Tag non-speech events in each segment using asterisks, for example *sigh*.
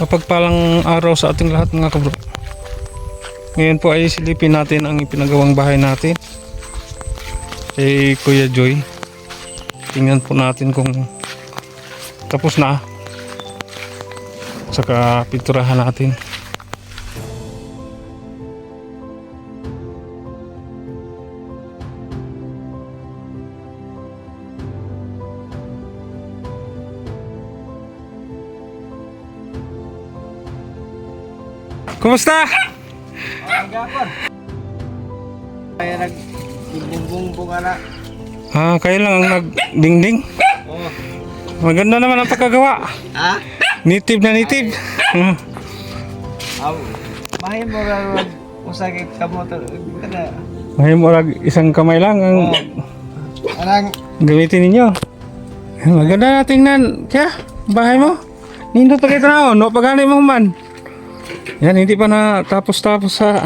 Mapagpalang araw sa ating lahat mga kabro. Ngayon po ay silipin natin ang ipinagawang bahay natin. Kay Kuya Joy. Tingnan po natin kung tapos na. Saka pinturahan natin. Kumusta? Kaya nag-bumbong na. Ah, kayo lang ang nagdingding. Oh. Maganda naman ang pagkagawa. Ha? Native na native. Hmm. Aw. Mahin mo ra usagit ka mo to. Ngayon mo lang isang kamay lang ang Oh. Anang gamitin ninyo. Maganda na tingnan. Kaya, bahay mo. Nindot pa kayo na no? Pagani mo man. Yan, hindi pa na tapos-tapos sa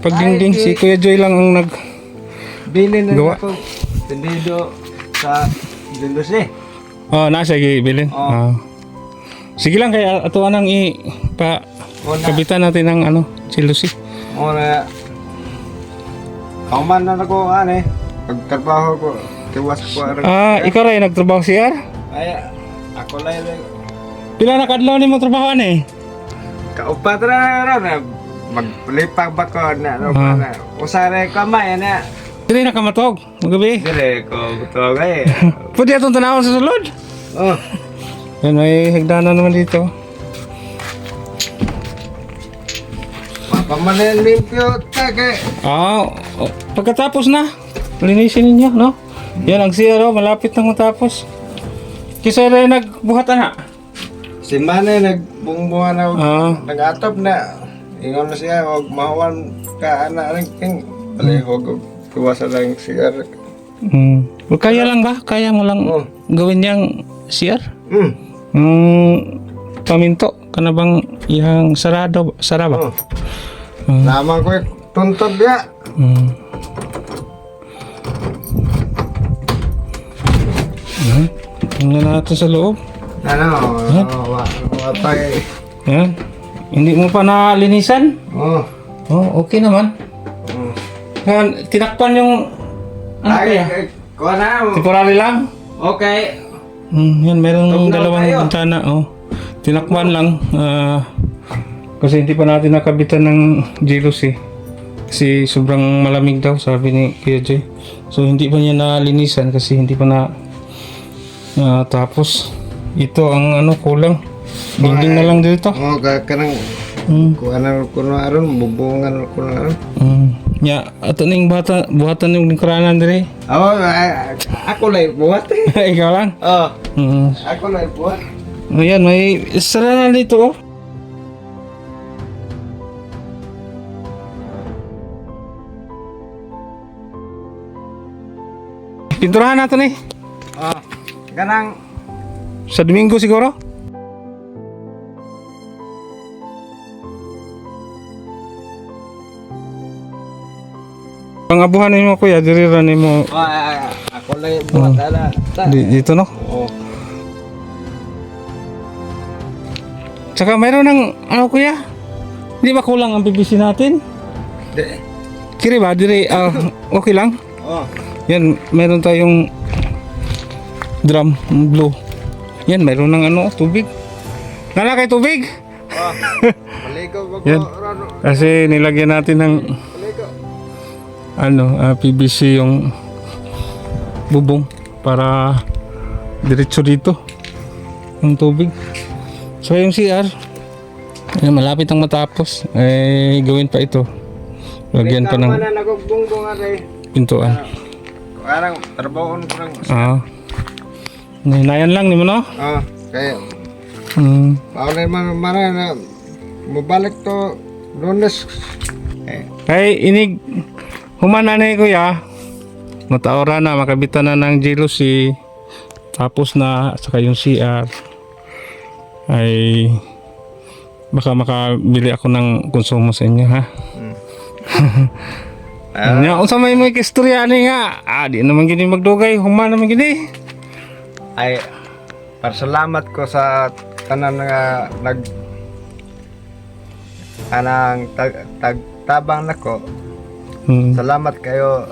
pagdingding. Si Kuya Joy lang ang nag... bilin na Gawa. ako. Tendido sa Dindos eh. Oh, nasa gibilin. Oo. Ah. Sige lang, kaya atuan ang i... Pa, Una. kabitan natin ng ano, si Lucy. Ora. Kauman na ako ano eh. Pagtrabaho ko. Tiwas ko aron. Ah, ikaw rin nagtrabaho siya? Ay, ako lang. Pila na kadlaw ni mo trabaho eh? Kaupat na ron na. Maglipag ba ko na. ano Ah. na. Usare kamay na. Dili na ka matog, magabi. Dire ko to gay. *laughs* Pwede atong tanawon sa sulod. Oh. Yan, may hagdanan naman dito. Pamanen limpyo tage. Ah, oh, pagkatapos na, linisin ninyo, no? Yan ang CRO, malapit nang matapos. Kisa rin nagbuhat na. Si Mane nagbungbungan na Ah, nag-atop na. Ingon na siya, huwag mahawan ka anak rin king. Pali huwag kuwasa lang siya. hmm. Well, kaya lang ba? Kaya mo lang Oh. gawin niyang CR? Hmm. Hmm, paminto, ka na bang yung sarado, saraba? Oh. Naman ko tuntod ya. Hmm. Hmm. Tingnan natin sa loob. Ano? Wa wa pa eh. Hindi mo pa nalinisan? Oh. Oh, okay naman. Oh. Yan, tinakpan yung ano Ay, kaya? ay, kuha na. Temporary lang? Okay. Hmm, yan, merong Tugnaw dalawang tayo. bintana. Oh. Tinakpan lang. ah, kasi hindi pa natin nakabitan ng jealousy. Kasi sobrang malamig daw, sabi ni Kuya Jay. So, hindi pa niya nalinisan kasi hindi pa na ah, tapos. Ito ang ano, kulang. Dingding na lang dito. Oh, ka kanang Hmm. kuha na ko na aron, bubungan ko na aron. Hmm. Ya, ato ning bata, buhatan yung lingkuranan dire. Oh, ako lang buhat. *laughs* Ikaw lang. Oh, Hmm. ako lang buhat. Ayan, may sara na dito oh. Pinturahan natin eh. Oh. Kanang Sa Domingo siguro. Pangabuhan mo kuya, diri ra mo oh, ay- ay- ako lang buhat ala. Dito no. Oh. Tsaka mayroon ng ano kuya? Di ba kulang ang PVC natin? Di. Kiri ba? Diri, ah, okay lang? Oh. Yan, meron tayong drum blue. Yan, meron ng ano, tubig. Nala kay tubig? Maligo *laughs* ko Yan. Kasi nilagyan natin ng Maligo. ano, ah, PVC yung bubong para diretso dito yung tubig. So yung CR, yan, malapit ang matapos. Eh, gawin pa ito. Lagyan pa ng ari. pintuan. Parang trabahon ko lang. Ah. Hinayan lang ni mo no? Oh, kaya Hmm. Paulay man mana na mabalik to lunes. Eh, Kay inig humana na ni kuya. Mataora na makabitan na ng jealousy. Tapos na saka yung CR ay baka makabili ako ng konsumo sa inyo ha. Ah. *laughs* Nya unsa may mo istorya ani nga? Ah, di naman gini magdugay, humana naman gini. Ay pasalamat ko sa tanan nga nag anang tag, tag tabang nako Mm. salamat kayo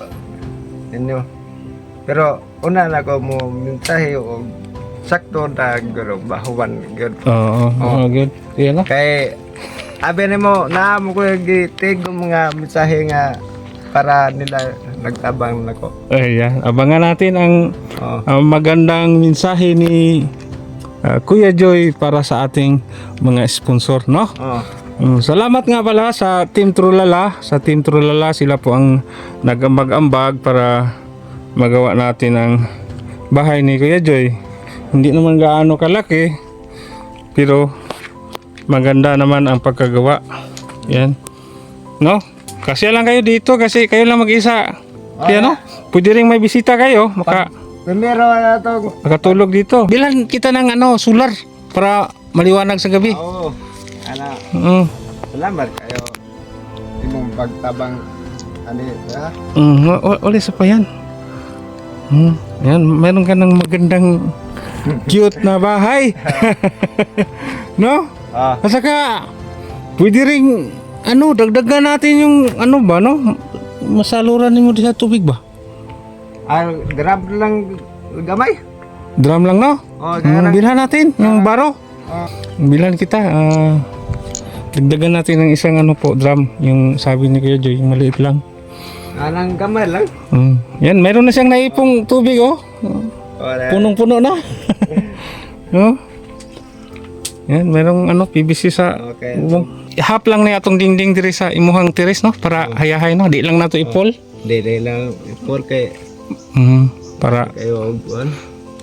ninyo pero una na ko mo mintahi og sakto na guro bahuan gyud Oo, oo, good. Yan na. kay abi nimo na mo ko gitig mga mensahe nga para nila nagtabang nako Ayan, abangan natin ang oh ang magandang mensahe ni ah, Kuya Joy para sa ating mga sponsor, no? oh Mm, salamat nga pala sa Team Trulala. Sa Team Trulala, sila po ang nagambag-ambag para magawa natin ang bahay ni Kuya Joy. Hindi naman gaano kalaki, pero maganda naman ang pagkagawa. Yan. No? Kasi lang kayo dito kasi kayo lang mag-isa. Kaya no? Pwede rin may bisita kayo. Maka, primero na to makatulog dito. Bilan kita ng ano, solar para maliwanag sa gabi. oh ana Mm. salamat kayo imong pagtabang ani ha Mm, wa- wa- wala sa pa yan. Mm, yan, meron ka ng magandang *laughs* cute na bahay. *laughs* no? ah At saka, pwede ring, ano, dagdagan natin yung, ano ba, no? Masaluran mo sa tubig ba? ah grab lang gamay Drum lang, no? oh Mm, bilhan natin, yung baro. oh Bilhan kita. ah, dagdagan natin ng isang ano po, drum. Yung sabi ni Kuya Joy, yung maliit lang. anang gamay lang Mm. Yan, meron na siyang naipong tubig, oh. Punong-puno na. no? *laughs* Yan, merong ano, PVC sa Okay. ubong. Ihap lang na atong dingding diri sa imuhang tiris, no? Para hayahay, no? Di lang nato ipol. Dili lang for kay Mm, para kayo og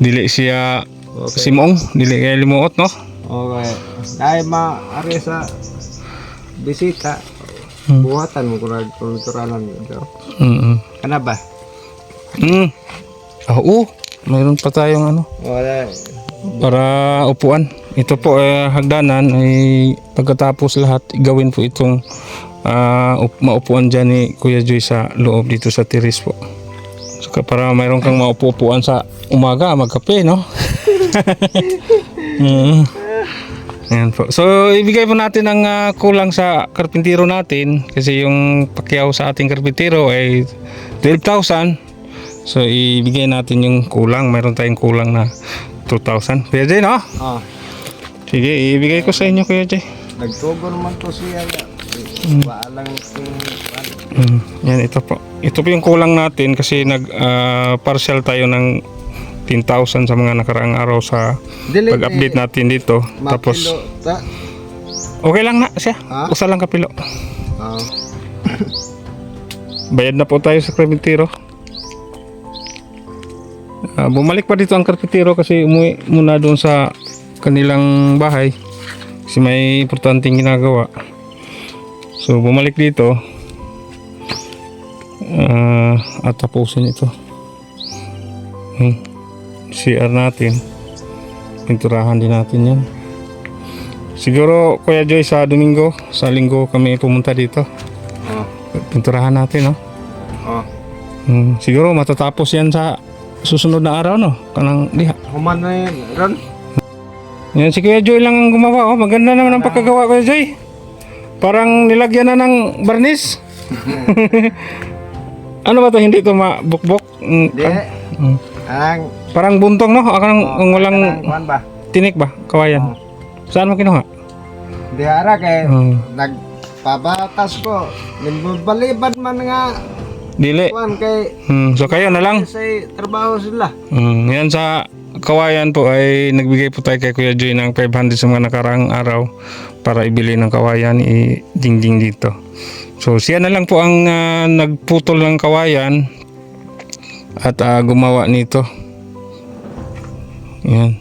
dili siya Okay. simong, dili kaya limuot, no? Okay. Dahil maari sa bisita, Hmm. buhatan mo kung nagkulturanan ito. Mm. Kana ba? Mm. Ah, oo. Mayroon pa tayong ano, Wala. para upuan. Ito po eh, hagdanan ay pagkatapos lahat gawin po itong up- maupuan dyan ni Kuya Joy sa loob dito sa tiris po. So, ka- para mayroon kang maupo-upuan sa umaga, magkape, no? *laughs* mm. Ayan po. So, ibigay po natin ang ah, kulang sa karpintero natin kasi yung pakyaw sa ating karpintero ay 12,000. So, ibigay natin yung kulang. Mayroon tayong kulang na 2,000. Kuya Jay, no? Ah, Sige, ibigay ko sa inyo, Kuya Jay. nagtugon man to siya. Kung kuan. Mm, yan, ito po. Ito po yung kulang natin kasi nag-partial tayo ng 10,000 sa mga nakaraang araw sa pag-update natin dito. Tapos, okay lang na siya. Ha? Usa lang kapilo. Ah, *laughs* Bayad na po tayo sa karpintero. Ah, bumalik pa dito ang karpintero kasi umuwi muna doon sa kanilang bahay. Kasi may importanteng ginagawa. So bumalik dito. Ah, at tapusin ito. Hmm. CR natin. Pinturahan din natin yan. Siguro Kuya Joy sa Domingo, sa Linggo kami pumunta dito. oh, Pinturahan natin, no? oh. Hmm, siguro matatapos yan sa susunod na araw, no? Kanang diha. Human na yun, Ron. Yan, si Kuya Joy lang ang gumawa, oh. Maganda naman ang pagkagawa, Kuya Joy. Parang nilagyan na ng barnis. *laughs* ano ba to Hindi to mabukbok? Mm, Di. ah, mm. Ang Parang buntong, no? Akang ang walang ang kuan ba? tinik ba? Kawayan. Saan mo kinuha? Di ara kay Hmm. nagpabatas ko. Nagbalibad man nga Dili. kuan kay Hmm, so kayo na lang. sa trabaho sila. Mm, yan sa kawayan po ay nagbigay po tayo kay Kuya Joy ng 500 sa mga nakaraang araw para ibili ng kawayan i-dingding dito. So siya na lang po ang ah, nagputol ng kawayan at ah, gumawa nito. Yan.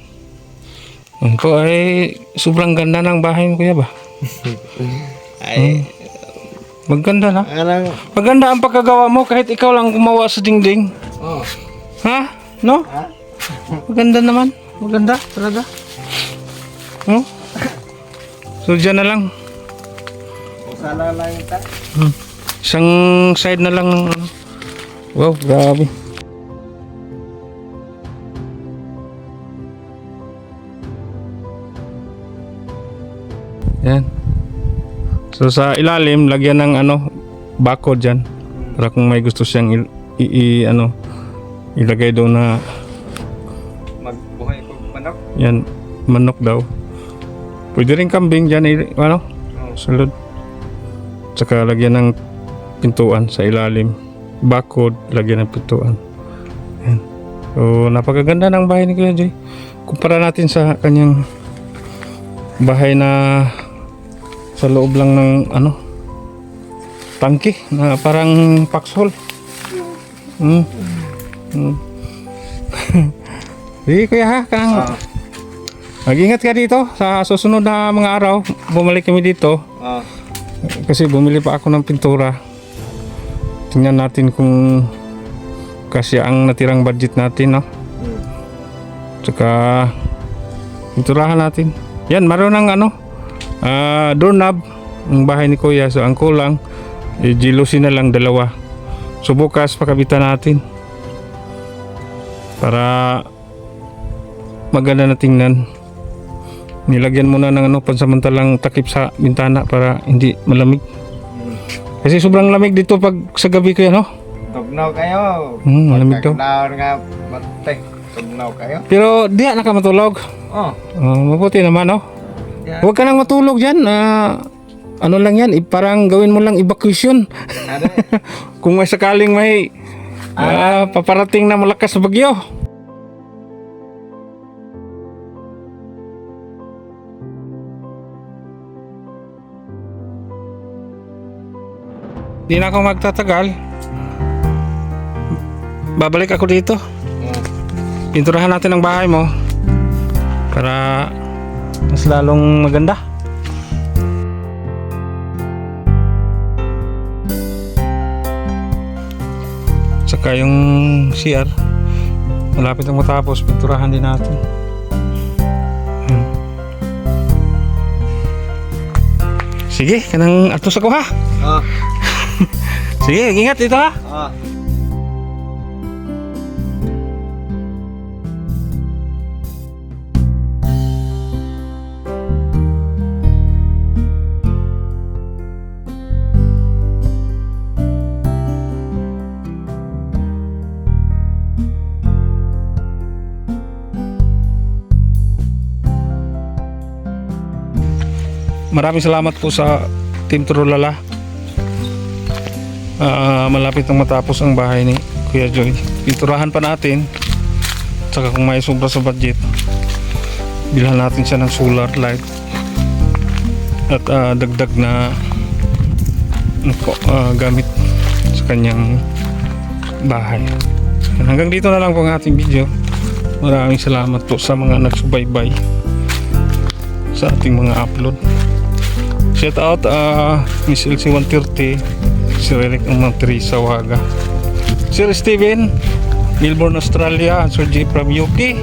Yan po ay sobrang ganda ng bahay mo kuya ba? *laughs* Ay, Maganda na. anang Maganda ang pagkagawa mo kahit ikaw lang gumawa sa dingding. oh, Ha? No? ha? Maganda naman. Maganda talaga. Oh? So dyan na lang. Sala lang ta. Isang side na lang. ng. Wow, grabe. Yan. So sa ilalim, lagyan ng ano, barcode dyan. Para kung may gusto siyang il- i, i- ano, ilagay doon na. Yan, manok daw. Pwede rin kambing dyan, i- ano, sulod. Tsaka lagyan ng pintuan sa ilalim. Barcode, lagyan ng pintuan. Yan. So, napakaganda ng bahay ni Kuya Joy. Kumpara natin sa kanyang bahay na sa loob lang ng ano tangke na parang foxhole. Mm. Mm. *laughs* Sige kuya ha, kang Ah. Mag-ingat ka dito sa susunod na mga araw. Bumalik kami dito Ah. kasi bumili pa ako ng pintura. Tingnan natin kung kasi ang natirang budget natin, no? Hmm. Tsaka pinturahan natin. Yan, maroon ng ano, ah doorknob ang bahay ni Kuya. So ang kulang, eh, na lang dalawa. So bukas pakabitan natin. Para maganda na tingnan. Nilagyan muna ng ano pansamantalang takip sa bintana para hindi malamig. Kasi sobrang lamig dito pag sa gabi kaya no. Tugnaw kayo. Hmm, malamig daw. Nga matay. Tugnaw kayo. Pero di na ka matulog. Oh. Oh, mabuti naman no. Yan. Huwag ka nang matulog dyan. Ah, ano lang yan, i- parang gawin mo lang evacuation. Ano? *laughs* Kung may sakaling may ah, paparating na malakas na bagyo. Di na ako magtatagal. Babalik ako dito. Pinturahan natin ang bahay mo para mas lalong maganda. Saka yung CR malapit na matapos, pinturahan din natin. Sige, kanang atos ako ha. Ah. Sige, ingat dito ha. Ah. Maraming salamat po sa Team Trulala. Ah, malapit nang matapos ang bahay ni Kuya Joy. Pinturahan pa natin. Tsaka kung may sobra sa budget, bilhan natin siya ng solar light. At ah, dagdag na ah, gamit sa kanyang bahay. Hanggang dito na lang po ang ating video. Maraming salamat po sa mga nagsubaybay sa ating mga upload. Shout out uh, Miss LC 130 si Relic ng Teresa Waga Sir Steven Melbourne, Australia. Sir J from UK